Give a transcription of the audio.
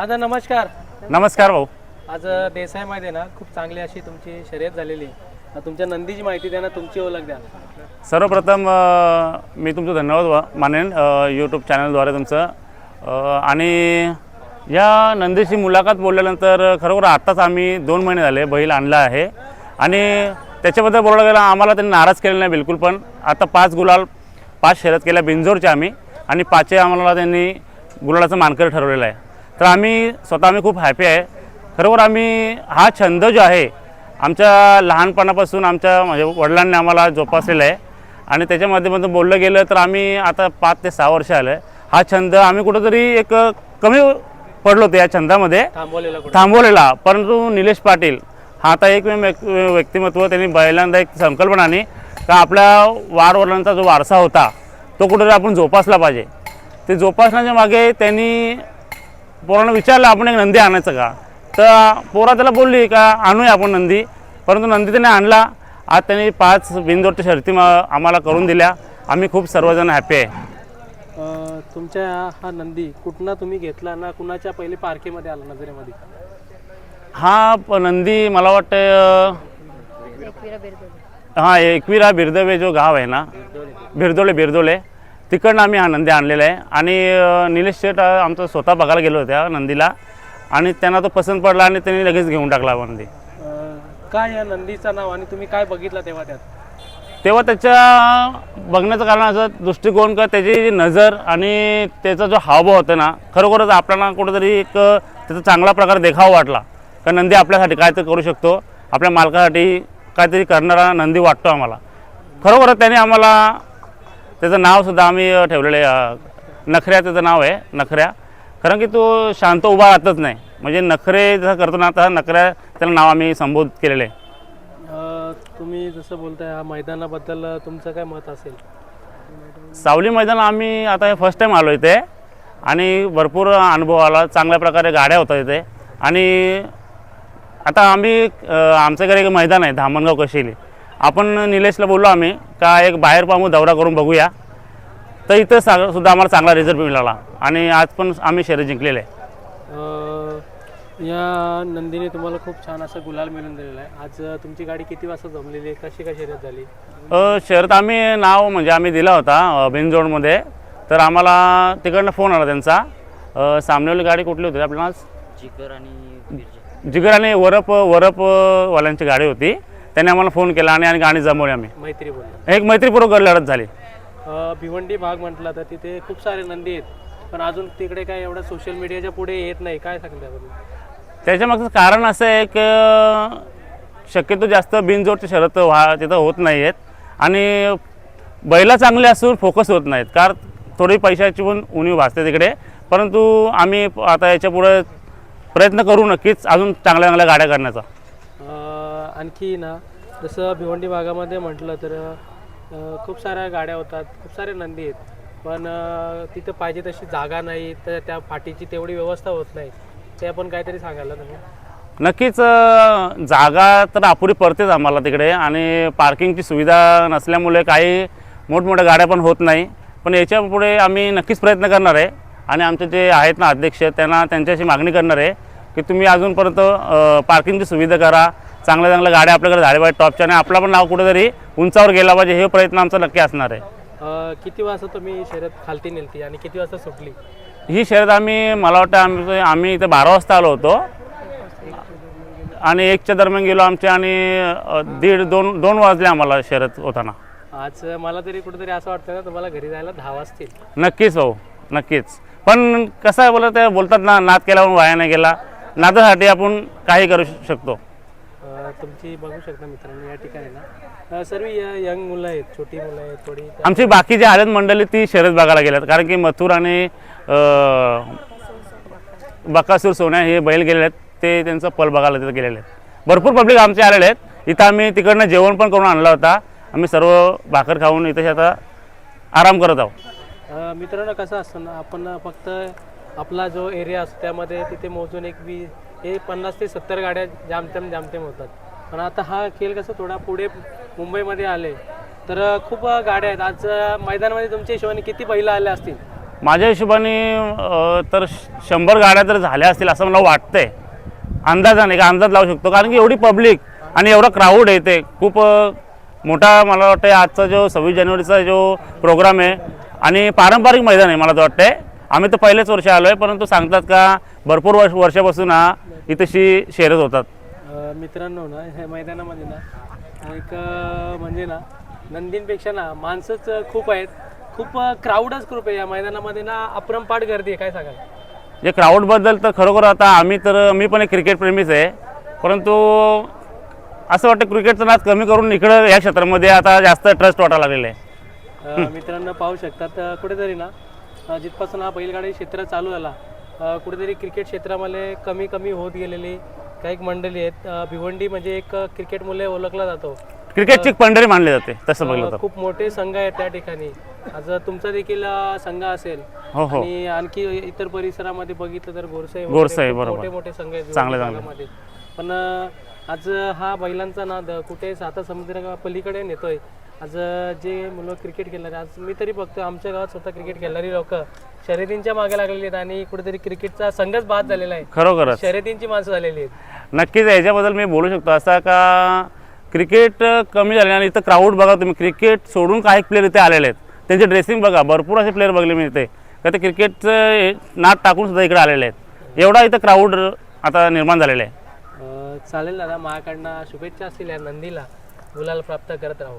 दादा नमस्कार. नमस्कार भाऊ. आज देसाईमध्ये ना खूप चांगली अशी तुमची शर्यत झालेली आहे. तुमच्या नंदीची माहिती द्या ना तुमची ओळख द्या. सर्वप्रथम मी तुमचं धन्यवाद मानेन यूट्यूब चॅनलद्वारे तुमचं. आणि या नंदीची मुलाखत बोलल्यानंतर खरोखर आत्ताच आम्ही दोन महिने झाले बैल आणला आहे. आणि त्याच्याबद्दल बोलायला गेलं आम्हाला त्यांनी नाराज केलं नाही बिलकुल पण आता पाच गुलाल पाच शर्यत केल्या बिंजोरच्या आम्ही. आणि पाचही आम्हाला त्यांनी गुलालाचं मानकर ठरवलेलं आहे. तर आम्ही स्वतः आम्ही खूप हॅपी आहे. खरोखर आम्ही हा छंद जो आहे आमच्या लहानपणापासून आमच्या म्हणजे वडिलांनी आम्हाला जोपासलेला आहे. आणि त्याच्या माध्यमातून बोललं गेलं तर आम्ही आता पाच ते सहा वर्ष आलं आहे. हा छंद आम्ही कुठंतरी एक कमी पडलो होतो या छंदामध्ये. थांबवलेला परंतु निलेश पाटील हा आता एक व्यक्- व्यक्तिमत्व त्यांनी पहिल्यांदा एक संकल्पना आणली का आपल्या वारवडिलांचा जो वारसा होता तो कुठेतरी आपण जोपासला पाहिजे. ते जोपासण्याच्या मागे त्यांनी पोरांना विचारलं आपण एक नंदी आणायचं का? तर पोरा त्याला बोलली का आणूया आपण नंदी. परंतु नंदी त्याने आणला. आज त्यांनी पाच बिनजोडच्या शर्ती मा- आम्हाला करून दिल्या. आम्ही खूप सर्वजण हॅपी आहे. अं, तुमच्या हा नंदी कुठनं तुम्ही घेतला ना कुणाच्या पहिले पार्केमध्ये आला नजरेमध्ये? हा प- नंदी मला वाटतं हां एकविरा बिरदवे जो गाव आहे ना बिरदोळे बिरदोळे तिकडनं आम्ही हा नंदी आणलेला आहे. आणि निलेश शेठ आमचं स्वतः बघायला गेलो होत्या नंदीला. आणि त्यांना तो पसंत पडला आणि त्यांनी लगेच घेऊन टाकला नंदी. काय या नंदीचं नाव आणि तुम्ही काय बघितलं तेव्हा त्यात? तेव्हा त्याच्या बघण्याचं कारण असं दृष्टिकोन का त्याची जी नजर आणि त्याचा जो हावभाव होता ना खरोखरच आपल्याला कुठंतरी एक त्याचा चांगला प्रकार देखावा वाटला. का नंदी आपल्यासाठी काय तर करू शकतो आपल्या मालकासाठी काहीतरी करणारा नंदी वाटतो आम्हाला. खरोखरच त्याने आम्हाला त्याचं नावसुद्धा आम्ही ठेवलेलं आहे नखऱ्या त्याचं नाव आहे नखऱ्या. कारण की तो शांत उभा राहतच नाही. म्हणजे नखरे जसं करतो ना तसं नखऱ्या त्याला नाव आम्ही संबोधित केलेलं आहे. तुम्ही जसं बोलताय हा मैदानाबद्दल तुमचं काय मत असेल? सावली मैदान आम्ही आता हे फर्स्ट टाईम आलो इथे. आणि भरपूर अनुभव आला चांगल्या प्रकारे गाड्या होतात इथे आणि आता आम्ही आमच्याकडे एक मैदान आहे धामणगाव कशिली आपण निलेशला बोललो आम्ही का एक बाहेर पाहू दौरा करून बघूया. तर इथं सा सुद्धा आम्हाला चांगला रिझल्ट मिळाला. आणि आज पण आम्ही शर्यत जिंकलेले. आहे अं, या नंदीने तुम्हाला खूप छान असं गुलाल मिळून दिलेला आहे. आज तुमची गाडी किती वाजता जमलेली? आहे कशी काय शर्यत झाली? अ, शर्यत आम्ही नाव म्हणजे आम्ही दिला होता अ, बिनजोडमध्ये तर आम्हाला तिकडनं फोन आला त्यांचा. अ, सामनेवाली गाडी कुठली होती आपल्याला आज? जिगर आणि जिगर आणि वरप वरप वाल्यांची गाडी होती. त्यांनी आम्हाला फोन केला आणि आणि गाणी जमवली आम्ही. मैत्री बोलला. एक मैत्रीपूर्वक लढत झाली. अ, भिवंडी भाग म्हटला तर तिथे खूप सारे नंदी आहेत. पण अजून तिकडे काय एवढं सोशल मीडियाच्या पुढे येत नाही. काय सांगता त्याच्यामागचं कारण असं आहे की अ, शक्यतो जास्त बिनजोडची शरत व्हा तिथं होत नाही आहेत आणि बैला चांगले असून फोकस होत नाहीत. कारण थोडी पैशाची पण उणीव भासते तिकडे. परंतु आम्ही आता याच्यापुढे प्रयत्न करू नक्कीच अजून चांगल्या चांगल्या गाड्या करण्याचा. आणखी ना जसं भिवंडी भागामध्ये म्हटलं तर खूप साऱ्या गाड्या होतात खूप सारे नंदी आहेत. पण तिथं पाहिजे तशी जागा नाही तर त्या फाटीची तेवढी व्यवस्था होत नाही. ते आपण काहीतरी सांगायला तुम्ही नक्कीच जागा तर अपुरी पडतेच आम्हाला तिकडे आणि पार्किंगची सुविधा नसल्यामुळे काही मोठमोठ्या गाड्या पण होत नाही. पण याच्यापुढे आम्ही नक्कीच प्रयत्न करणार आहे आणि आमचे जे आहेत ना अध्यक्ष त्यांना त्यांच्याशी मागणी करणार आहे की तुम्ही अजूनपर्यंत पार्किंगची सुविधा करा. चांगल्या चांगल्या गाड्या आपल्याकडे झाल्या पाहिजे टॉपच्या आणि आपला पण नाव कुठेतरी उंचावर गेला पाहिजे हे प्रयत्न आमचा नक्की असणार आहे. अ, किती वाजता तुम्ही शर्यत खालती नेलती आणि किती वाजता सुटली? ही शर्यत आम्ही मला वाटतं आम्ही आम्ही इथे बारा वाजता आलो होतो. आणि एकच्या दरम्यान गेलो आमच्या आणि अ, दीड दोन दोन वाजले आम्हाला शर्यत होताना. आज मला तरी कुठेतरी असं वाटतं ना तुम्हाला घरी जायला दहा वाजतील. नक्कीच भाऊ नक्कीच. पण कसं आहे बोलत ते बोलतात ना नाद केल्यावर वाया नाही गेला. नादासाठी आपण काही करू शकतो. तुमची बघू शकता मित्रांनो या ठिकाणी ना सर्व यंग मुलं आहेत छोटी मुलं आहेत थोडी. आमची बाकी जी आलेत मंडळी ती शर्यत बघायला गेल्यात कारण की मथुर आणि बकासूर सोन्या हे बैल गेलेले आहेत ते त्यांचं पल बघायला तिथं गेलेले आहेत. भरपूर पब्लिक आमचे आलेले आहेत. इथं आम्ही तिकडनं जेवण पण करून आणला होता. आम्ही सर्व भाकर खाऊन इथे आता आराम करत आहोत. मित्रांनो कसं असतं ना आपण फक्त आपला जो एरिया असतो त्यामध्ये तिथे मोजून एक वी हे पन्नास ते सत्तर गाड्या जामतेम जामतेम होतात. पण आता हा खेळ कसं थोडा पुढे मुंबईमध्ये आले तर खूप गाड्या आहेत. आज मैदानामध्ये तुमच्या हिशोबाने किती पहिला आल्या असतील? माझ्या हिशोबाने तर श- शंभर गाड्या तर झाल्या असतील असं मला वाटतंय. अंदाजाने का अंदाज लावू शकतो. कारण की एवढी पब्लिक आणि एवढा क्राऊड आहे ते. खूप मोठा मला वाटतं आजचा जो सव्वीस जानेवारीचा जो प्रोग्राम आहे आणि पारंपरिक मैदान आहे मला तर वाटतंय. आम्ही तर पहिलेच वर्ष आलो आहे परंतु सांगतात का भरपूर वर्ष वर्षापासून हा इथेशी शर्यत होतात. अ, मित्रांनो ना ह्या मैदानामध्ये ना एक अ, म्हणजे ना नंदींपेक्षा ना माणसंच खूप आहेत. खूप क्राऊडच खूप आहे या मैदानामध्ये ना. अप्रमपाट गर्दी आहे काय सांगाल? जे क्राऊडबद्दल तर खरोखर आता आम्ही तर मी पण एक क्रिकेट प्रेमीच आहे. परंतु असं वाटतं क्रिकेटचं नाच कमी करून इकडं या क्षेत्रामध्ये आता जास्त ट्रस्ट वाटायला लागलेलं आहे. अ, मित्रांनो पाहू शकतात अ, कुठेतरी ना जिथपासून हा बैलगाडी क्षेत्र चालू झाला कुठेतरी क्रिकेट क्षेत्रामध्ये कमी कमी होत गेलेली काही मंडळी आहेत. भिवंडी म्हणजे एक क्रिकेट मुले ओळखला जातो. क्रिकेटची पंढरी मानली जाते तसं बघलं खूप मोठे संघ आहेत त्या ठिकाणी. आज तुमचा देखील संघ असेल. हो हो. आणि आणखी इतर परिसरामध्ये बघितलं तर गोरसाई गोरसाई, बरोबर. मोठे मोठे संघ आहेत चांगले, भागामध्ये. पण आज हा बैलांचा नाद कुठे साता समुद्र पलीकडे नेतोय. आज जे मुलं क्रिकेट खेळणारे आज मी तरी बघतो आमच्या गावात स्वतः क्रिकेट खेळणारी लोक शर्यतींच्या मागे लागलेली आहेत आणि कुठेतरी क्रिकेटचा संघच बाद झालेला आहे. खरोखरच. शर्यतींची माणसं झालेली आहेत. नक्कीच याच्याबद्दल मी बोलू शकतो. असा का क्रिकेट कमी झाले आणि इथं क्राऊड बघा तुम्ही. क्रिकेट सोडून काही प्लेअर इथे आलेले आहेत. त्यांचे ड्रेसिंग बघा. भरपूर असे प्लेअर बघले मी इथे. का ते क्रिकेटचं नाद टाकून सुद्धा इकडे आलेले आहेत. एवढा इथं क्राऊड आता निर्माण झालेलं आहे. चालेल दादा. माझ्याकडनं शुभेच्छा असतील या नंदीला. गुलाल प्राप्त करत राहू.